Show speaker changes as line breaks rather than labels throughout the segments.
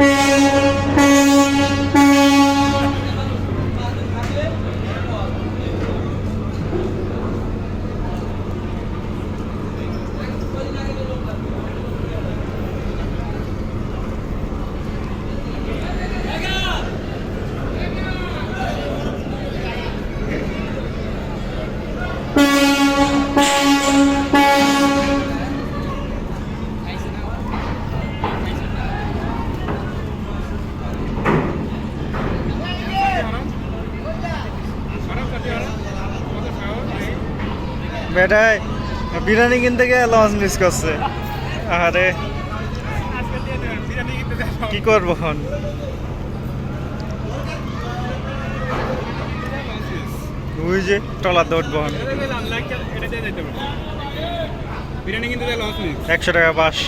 Thank you. বেটায় বিরিয়ানি কিনতে গিয়ে লঞ্চ মিস করছে। আরে কি করব এখন? ওই যে টলার দৌড় বহন
বিরিয়ানি কিনতে যাই লঞ্চ মিস
একশো টাকা বাস।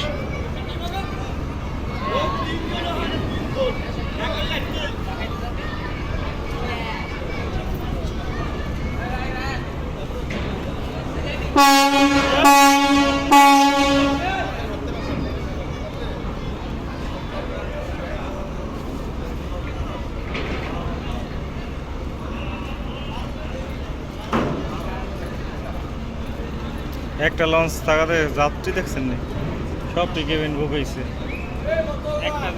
একটা লঞ্চ থাকাতে যাত্রী দেখছেন না? সব কেবিন বুক হয়েছে
একটা